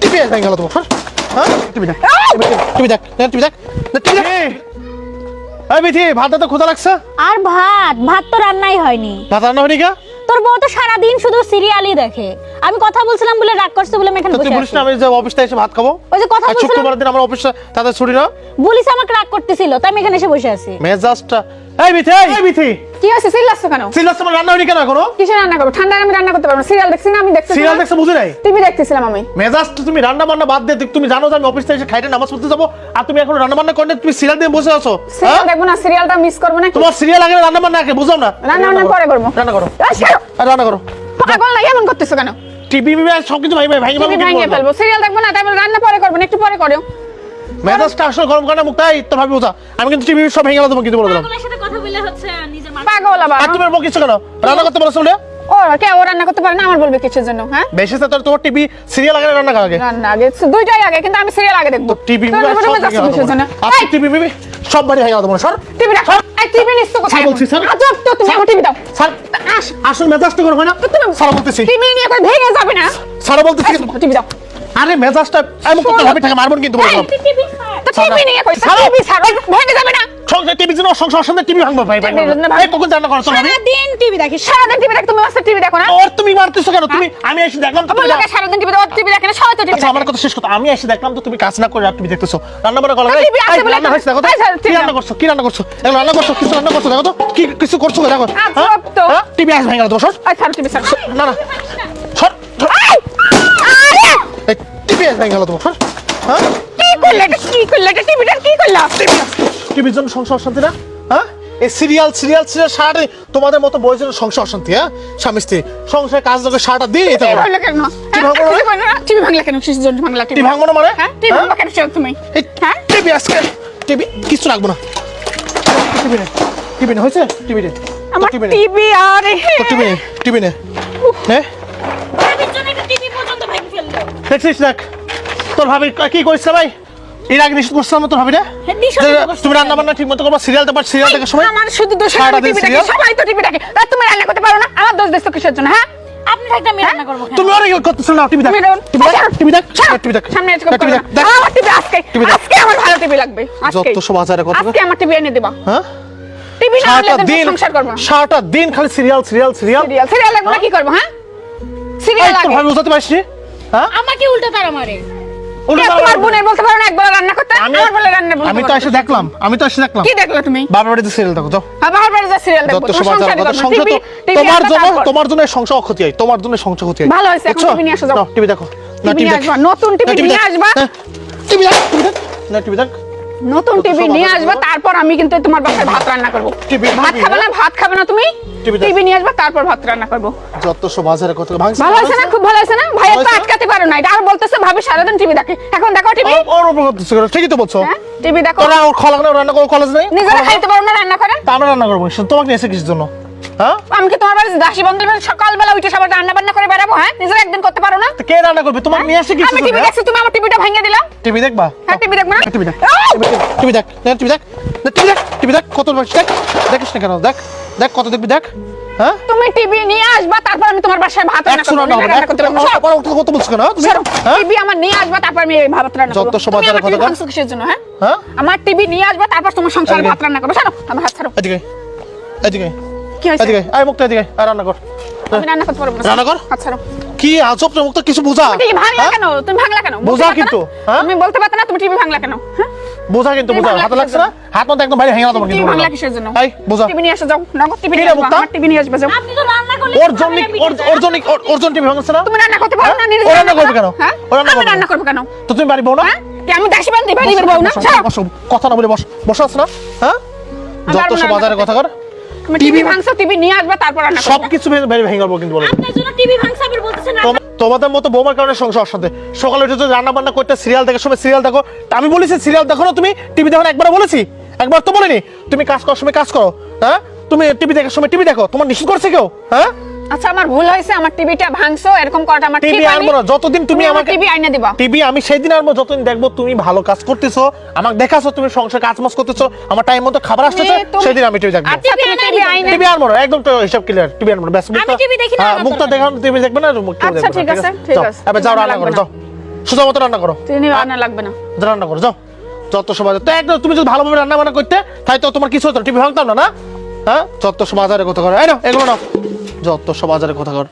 TV ভেঙে গেল তোমার হ্যাঁ? টিভি দেখ। টিভি দেখ টিভি দেখ টিভি দেখ। এই বিথি ভাতটা তো ক্ষুধা লাগছে? আর ভাত? ভাত তো রান্নাই হয়নি। ভাত রান্না হয়নি কা তোর বউ তো সারাদিন শুধু সিরিয়ালই দেখে। আমি কথা বলছিলাম বলে রাগ করছে বলে আমি এখানে তো তুই বলিস না আমি যে অফিসটা এসে ভাত খাব? ওই যে কথা বলছিলাম শুক্রবার দিন আমার তাদের ছুটি না? বলিস আমাকে রাগ করতেছিল তাই আমি এখানে এসে বসে আছি। মেজাজটা এই বিথি এই বিথি কি হয়েছে? কেন? সিলাস তোমার রান্না হয়নি কেন এখনও? কিসে রান্না করব? ঠান্ডায় আমি রান্না করতে পারব সিরিয়াল দেখছি না আমি দেখছি সিরিয়াল দেখছে বুঝি নাই? টিভি দেখতেছিলাম আমি। মেজাজটা তুমি রান্না বান্না বাদ দিয়ে তুমি জানো যে আমি অফিসটা এসে খাইতে নামাজ পড়তে যাব আর তুমি এখন রান্না বান্না করে তুমি সিরিয়াল দিয়ে বসে আছো। সিরিয়াল হ্যাঁ? দেখব না সিরিয়ালটা মিস করব না তোমার সিরিয়াল আগে রান্না বান্না আগে বুঝাও না। রান্না বান্না পরে করব। রান্না করো। আর রান্না করো। পাগল না এমন করতেছো কেন? টিভি বিবি সব কিছু ভাই ভাই ভাই ভাঙিয়ে ফেলব। সিরিয়াল দেখব না তাই রান্না পরে করব না একটু পরে করো মেজাজটা আসলে গরম করে না মুখ তাই তো ভাবি বোঝা। আমি কিন্তু টিভি সব ভেঙে গেল তোমাকে কিন্তু বলে দিলাম। কথা বলে হচ্ছে নিজের পাগল আবার। আর তুমি মুখ কিছু কেন? রান্না করতে বলেছ বলে ও কে ও রান্না করতে পারে না? আমার বলবে কিসের জন্য হ্যাঁ? বেশি তো তোমার টিভি সিরিয়াল আগে রান্না আগে। রান্না আগে দুইটাই আগে কিন্তু আমি সিরিয়াল আগে দেখব। টিভি তোর উপরে মেজাজ কিসের জন্য। টিভি বিবি সব বাড়ি ভেঙে গেল তোমার সর। টিভি রাখ এই টিভি নিস কোথায়? স্যার বলছি, স্যার। আজব তো তুমি আমার টিভি দাও। স্যার আসল মেজাজটা গরম না? স্যার বলতেছি। টিভি নিয়ে করে ভেঙে যাবে না। স্যার বলতেছি। টিভি দাও। আরে মেজাজটা এমন করতে ভাবি থাকে মারবন কিন্তু টিভি টিভি নিয়ে কই টিভি ছাড়ো ভেঙে যাবে না। সংসার টিভি জন্য সংসার সঙ্গে টিভি ভাঙবো ভাই ভাই টিভি। এই কখন করছ টিভি টিভি দেখ তুমি মাস্টার টিভি দেখো না? ওর তুমি মারতেছো কেন? তুমি আমি এসে দেখলাম তুমি টিভি দেখো টিভি দেখে না সবাই তো টিভি আচ্ছা আমার কথা শেষ কথা। আমি এসে দেখলাম তো তুমি কাজ না করে আর দেখতেছো। রান্না আছে বলে দেখো তো। এই স্যার, কি রান্না করছ? কি রান্না করছ? এগুলো রান্না করছ? কিছু রান্না করছ? দেখো তো। কি কিছু করছ? দেখো। আচ্ছা, টিভি আস ভেঙে আই ছাড়ো টিভি ছাড়ো না না। সর সর। আরে টিভি আস ভেঙে হ্যাঁ? করলে এটা কি করলে? এটা টিভিটা কি করলা? টিভির জন্য সংসার অশান্তি না? হ্যাঁ? এই সিরিয়াল সিরিয়াল সিরিয়াল সারাটা তোমাদের মতো বয়সের সংসার অশান্তি হ্যাঁ? স্বামী স্ত্রী সংসারে কাজ লোকের সারাটা দিন এটা টিভি করো। ভাঙলা কেন? কি ভাঙলো রে? টিভি ভাঙলা টিভি কেন? কিসের জন্য ভাঙলা টিভি? ভাঙবো না মানে? হ্যাঁ? টিভি কেন? তুমি। হ্যাঁ? টিভি আজকে টিভি কিছু রাখব না। টিভি নে টিভি নে হয়েছে? টিভি নে। আমার টিভি নে। টিভি আরে টিভি নে টিভি নে। নে। দেখছিস দেখ। তোর ভাবি কি কইছে ভাই? এর আগে নিষেধ করছিলাম তোর ভাবি রে হ্যাঁ। তুমি রান্না বান্না ঠিক মতো করবা সিরিয়াল দেবার সিরিয়াল দেখার সময় আমার শুধু দোষ? সবাই তো টিভি দেখে আর তুমি রান্না করতে পারো না আমার দোষ দেশ তো কিসের জন্য হ্যাঁ? আপনি থাকতে আমি রান্না করব কেন? তুমি অনেক করতেছো না টিভি দেখ। টিভি দেখ টিভি দেখ ছাড়ো। টিভি দেখ। সামনে টিভি দেখ দেখ আমার টিভি আজকে আজকে আমার ভালো টিভি লাগবে যত সব আচারে কথা আজকে আমার টিভি এনে দেবা। হ্যাঁ? টিভি না হলে দিন সংসার করব সারাটা দিন খালি serial serial serial serial serial লাগবে কি করব হ্যাঁ? সিরিয়াল লাগে। ভাবি বুঝাতে পারছিস হ্যাঁ? আমাকে উল্টো তারা মারে তোমার বোনের বলতে পারো না? একবার রান্না করতে? আমার বলে রান্না বলতে আমি তো এসে দেখলাম আমি তো এসে দেখলাম। কি দেখল তুমি? বাবার বাড়িতে সিরিয়াল দেখো যাও। সিরিয়াল দেখো তোমার সংসার জন্য। তোমার জন্য সংসার ক্ষতি হয় তোমার জন্য সংসার ক্ষতি হয়। ভালো হয়েছে, এখন টিভি নিয়ে আসো, যাও। টিভি দেখো। না টিভি নতুন টিভি নিয়ে আসবা। হ্যাঁ, টিভি দেখ না টিভি দেখ। নতুন টিভি নিয়ে আসবে তারপর আমি কিন্তু তোমার বাসায় ভাত রান্না করব। ভাত খাবে না হ্যাঁ? ভাত খাবে না তুমি? টিভি নিয়ে আসবা তারপর ভাত রান্না করব। যত সব বাজারে কত ভালো আছে না? খুব ভালো আছে না? ভাই তো? আটকাতে পারো না এটা আর বলতেছে ভাবি সারাদিন টিভি দেখে এখন দেখো টিভি ওর- উপর করতেছে? ঠিকই তো বলছো। হ্যাঁ টিভি দেখো। ওরা ওর খলা করে রান্না করো কলেজ নেই? নিজেরা খাইতে পারো না রান্না করে? তা আমরা রান্না করব। তোমাকে এসে কিছু জন্য? হ্যাঁ? আমি কি তোমার বাড়িতে দাসী বন্ধুর বাড়ি সকালবেলা উঠে সবার রান্না বান্না করে বেড়াবো হ্যাঁ? নিজেরা একদিন করতে পারো না? তো কে রান্না করবে? তোমাকে নিয়ে এসে আমি টিভি দেখছি তুমি আমার টিভিটা ভেঙে দিলাম টিভি দেখবা? হ্যাঁ টিভি দেখব না? টিভি দেখ টিভি দেখ না, টিভি দেখ না, টিভি দেখ টিভি দেখ কত বয়স দেখ দেখিস না কেন দেখ দেখ কত দেখবি দেখ হ্যাঁ? তুমি টিভি নিয়ে আসবা তারপর আমি তোমার বাসায় ভাত রান্না একশো করব হবে করতে পারব না। পরে উঠে কত বলছো কেন তুমি? হ্যাঁ? টিভি আমার নিয়ে আসবা তারপর আমি ভাত রান্না করব। যত টিভি কথা ভাঙছো কিসের জন্য হ্যাঁ? হ্যাঁ? আমার টিভি নিয়ে আসবা তারপর তোমার সংসারে ভাত রান্না করব। ছাড়ো আমার হাত ছাড়ো। এদিকে এদিকে কি হয়েছে এদিকে আয় মুক্ত এদিকে আর রান্না কর আমি রান্না করতে পারব না রান্না কর। হাত কি আজব মুক্ত কিছু বোঝা টিভি ভাঙলা হ্যাঁ? কেন তুমি ভাঙলা কেন বোঝা কিন্তু? হ্যাঁ? বলতে পারতে না তুমি টিভি ভাঙলা কেন হ্যাঁ বোঝা কিন্তু তুমি বোঝা ভাঙলা লাগছে না হাত মতো একদম বাইরে ভেঙে তোমার টিভি কিন্তু ভাঙলা কিসের জন্য এই বোঝা টিভি নিয়ে এসে যাও নগদ টিভি নিয়ে রে আমার টিভি নিয়ে আসবে যাও আপনি তো রান্না করলে ওর জন্য ওর ওর জন্য ওর- ওর জন্য টিভি ভাঙছে না তুমি রান্না করতে পারো না হ্যাঁ? নিজে রান্না করবে কেন? হ্যাঁ ও রান্না আমি করবে রান্না করব কেন তো তুমি বাড়ি বউ না হ্যাঁ আমি দাসী বান্ধি বাড়ি বের বউ না বসো, বসো, কথা না বলে বস বসে আছো না হ্যাঁ আমি যত সব রান্না বাজারে করতে। কথা কর তুমি টিভি ভাঙছো টিভি নিয়ে আসবে তারপর রান্না সব করব ভেঙে কিন্তু বলো। আপনার জন্য টিভি ভাঙছো আবার বলতেছেন তোমাদের মতো বৌমার কারণে সংসার অশান্তি সকালে উঠে রান্না বান্না করতে সিরিয়াল দেখার সময় সিরিয়াল দেখো। আমি বলেছি সিরিয়াল দেখো না তুমি টিভি দেখো একবার বলেছি। একবার তো বলিনি। তুমি কাজ করার সময় কাজ করো হ্যাঁ? তুমি টিভি দেখার সময় টিভি দেখো। তোমার নিষেধ করছে কেউ হ্যাঁ? আচ্ছা আমার ভুল হয়েছে আমার টিভিটা ভাঙছো এরকম করাটা আমার ঠিক টিভি হয়নি। আনব না যতদিন তুমি আমার আমাকে টিভি আইনা দিবা। টিভি আমি সেই দিন আনব যতদিন দেখব তুমি ভালো কাজ করতেছো আমাকে দেখাছো তুমি সংসার কাজ মাস করতেছো আমার টাইম মতো খাবার আসতেছে তুমি- সেদিন আমি টিভি দেখব। আচ্ছা তুমি টিভি আইনা টিভি আনব না একদম তো হিসাব ক্লিয়ার টিভি আনব না ব্যাস মুখটা TV দেখি না, হ্যাঁ, আমার দেখানো টিভি দেখবে না মুখ আচ্ছা, দেখবে না, ঠিক আছে, ঠিক যাও, আছে। এবার যাও রান্না করো লাগবে যাও। সোজা মতো রান্না করো। লাগবে না। রান্না করো যাও। যত সময় তো একদম তুমি যদি ভালোভাবে রান্না বান্না করতে তাই তো তোমার কিছু হতো টিভি ভাঙতাম না না? হ্যাঁ? যত সময় বাজারে কথা কর। এই নাও এগুলো নাও। যত সব বাজারে কথা কর।